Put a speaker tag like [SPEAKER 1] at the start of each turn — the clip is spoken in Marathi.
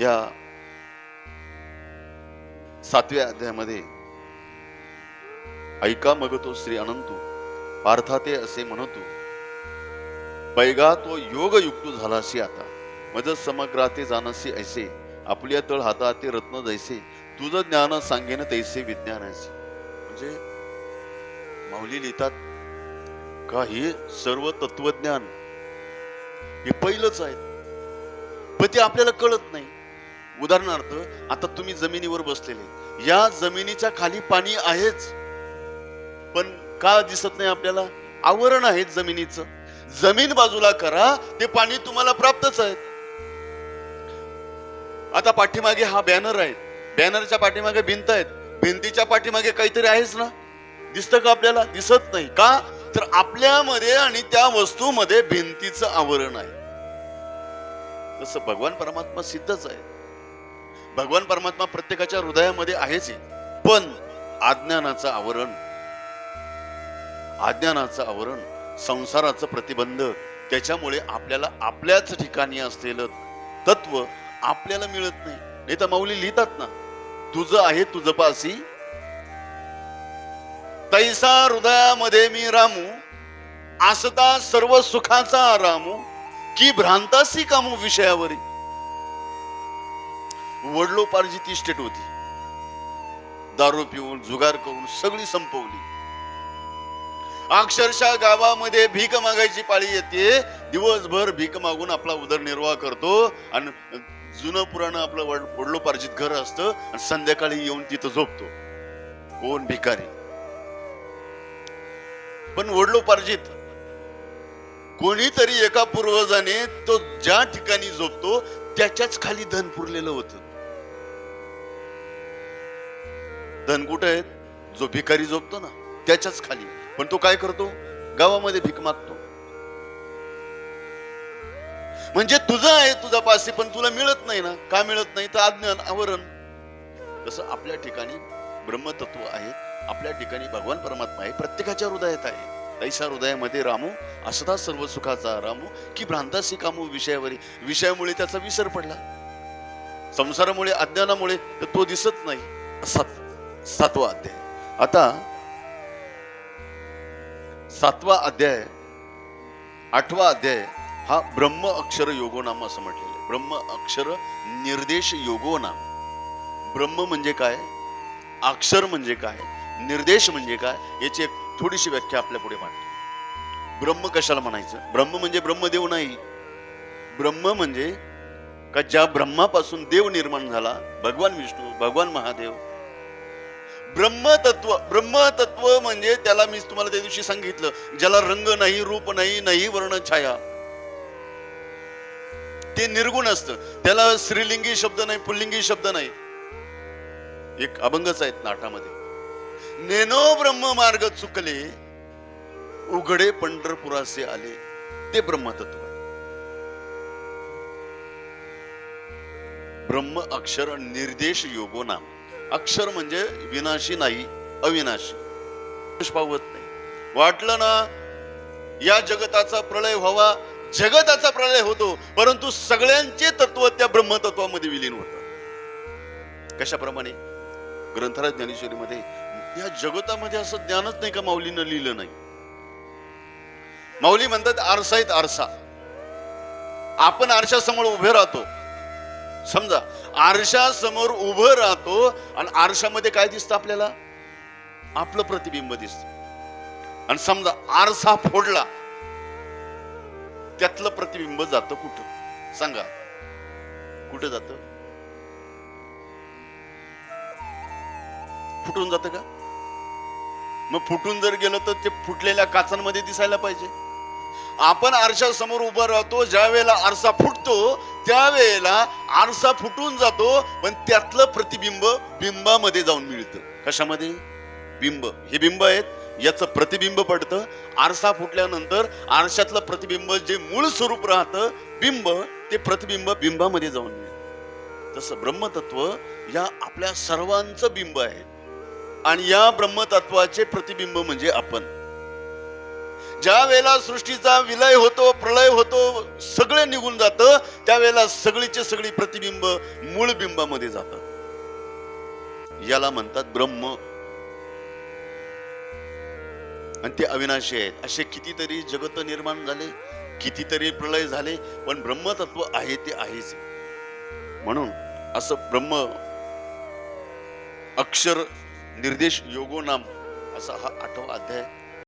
[SPEAKER 1] या सातव्या अध्यायामध्ये ऐका मग तो श्री अनंतू पार्थाते असे म्हणतो बैगा तो योग युक्त झालाशी आता मज समग्राते जाणसी ऐसे आपल्या तळ हाताते रत्न जैसे तुझं ज्ञान सांगेन तैसे विज्ञानाचे. म्हणजे माऊली लिहितात का हे सर्व तत्वज्ञान हे पहिलंच आहे पण ते आपल्याला कळत नाही. उदाहरणार्थ आता तुम्ही जमिनीवर बसलेले. या जमिनीच्या खाली पाणी आहेच. पण का दिसत नाही आपल्याला? आवरण आहे जमिनीचं. जमीन बाजूला करा ते पाणी तुम्हाला प्राप्तच आहे. आता पाठीमागे हा बॅनर आहे. बॅनरच्या पाठीमागे भिंत आहेत. भिंतीच्या पाठीमागे काहीतरी आहेच ना? दिसतं का आपल्याला? दिसत नाही. का? तर आपल्यामध्ये आणि त्या वस्तूमध्ये भिंतीचं आवरण आहे. तसं भगवान परमात्मा सिद्धच आहे. भगवान परमात्मा प्रत्येकाच्या हृदयामध्ये आहेच आहे पण अज्ञानाचं आवरण अज्ञानाचं आवरण संसाराचं प्रतिबंध त्याच्यामुळे आपल्याला आपल्याच ठिकाणी असलेलं तत्व आपल्याला मिळत नाही. नाही तर माऊली लिहितात ना तुझं आहे तुझं पासी. तैसा हृदयामध्ये मी रामू आसता सर्व सुखाचा रामू की भ्रांतासी कामू विषयावरी. वडलोपार्जी ती स्टेट होती. दारू पिऊन जुगार करून सगळी संपवली. अक्षरशः गावामध्ये भीक मागायची पाळी येते. दिवसभर भीक मागून आपला उदरनिर्वाह करतो आणि जुनं पुराण आपलं वडलोपार्जित घर असतं आणि संध्याकाळी येऊन तिथं झोपतो. कोण भिकारी? पण वडलोपार्जित कोणीतरी एका पूर्वजाने तो ज्या ठिकाणी झोपतो त्याच्याच खाली धन पुरलेलं होतं. धन कुठे आहेत? जो भिकारी झोपतो ना त्याच्याच खाली. पण तो काय करतो? गावामध्ये भीक मागतो. म्हणजे तुझं आहे तुझा पासी पण तुला मिळत नाही ना. का मिळत नाही? तर अज्ञान आवरण. तसं आपल्या ठिकाणी ब्रह्मतत्व आहे आपल्या ठिकाणी भगवान परमात्मा आहे प्रत्येकाच्या हृदयात आहे. ऐसा हृदयामध्ये रामू असता सर्व सुखाचा रामू की भ्रांतासी कामू विषयावरी. विषयामुळे त्याचा विसर पडला. संसारामुळे अज्ञानामुळे तो दिसत नाही. असा सातवा अध्याय. आता सातवा अध्याय आठवा अध्याय हा ब्रह्म अक्षर योगोनाम असं म्हटलेलं आहे. ब्रह्म अक्षर निर्देश योगो नाम ब्रह्म म्हणजे काय? अक्षर म्हणजे काय? निर्देश म्हणजे काय? याची एक थोडीशी व्याख्या आपल्या पुढे मांडतो. ब्रह्म कशाला म्हणायचं? ब्रह्म म्हणजे ब्रह्मदेव नाही. ब्रह्म म्हणजे का ज्या ब्रह्मापासून देव निर्माण झाला भगवान विष्णू भगवान महादेव ब्रह्मतत्व ब्रह्मतत्व म्हणजे त्याला मी तुम्हाला त्या दिवशी सांगितलं ज्याला रंग नाही रूप नाही नाही वर्ण छाया. ते निर्गुण असतं. त्याला स्त्रीलिंगी शब्द नाही पुल्लिंगी शब्द नाही. एक अभंगच आहेत नाटामध्ये नेनो ब्रह्म मार्ग चुकले उघडे पंढरपुरासे आले. ते ब्रह्मतत्व ब्रह्म अक्षर निर्देश योगो नाम. अक्षर म्हणजे विनाशी नाही अविनाशी. पावत नाही. वाटलं ना या जगताचा प्रलय व्हावा जगताचा प्रलय होतो परंतु सगळ्यांचे तत्व त्या ब्रह्मतत्वामध्ये विलीन होत. कशाप्रमाणे? ग्रंथराज ज्ञानेश्वरीमध्ये या जगतामध्ये असं ज्ञानच नाही का माऊलीनं लिहिलं नाही? माऊली म्हणतात आरसा आहेत आरसा. आपण आरशासमोर उभे राहतो. समजा आरशासमोर उभं राहतो आणि आरशामध्ये काय दिसतं आपल्याला? आपलं प्रतिबिंब दिसत. आणि समजा आरसा फोडला त्यातलं प्रतिबिंब जातं कुठं? सांगा. कुठं जातं? फुटून जातं का? मग फुटून जर गेलं तर ते फुटलेल्या काचांमध्ये दिसायला पाहिजे. आपण आरशा समोर राहतो ज्या वेळेला आरसा फुटतो त्यावेळेला आरसा फुटून जातो पण त्यातलं प्रतिबिंब बिंबामध्ये जाऊन मिळतं. कशामध्ये? बिंब. हे बिंब आहेत याचं प्रतिबिंब पडतं. आरसा फुटल्यानंतर आरशातलं प्रतिबिंब जे मूळ स्वरूप राहतं बिंब ते प्रतिबिंब बिंबामध्ये जाऊन मिळतं. तसं ब्रह्मतत्व या आपल्या सर्वांचं बिंब आहे. आणि या ब्रह्मतत्वाचे प्रतिबिंब म्हणजे आपण. ज्या वेळेला सृष्टीचा विलय होतो प्रलय होतो सगळे निघून जातं त्यावेळेला सगळीचे सगळी प्रतिबिंब मूळ बिंबामध्ये जातात. याला म्हणतात ब्रह्म. आणि ते अविनाशी आहेत. असे कितीतरी जगत निर्माण झाले कितीतरी प्रलय झाले पण ब्रह्मतत्व आहे ते आहेच. म्हणून असं ब्रह्म अक्षर निर्देश योगो नाम असा हा आठवा अध्याय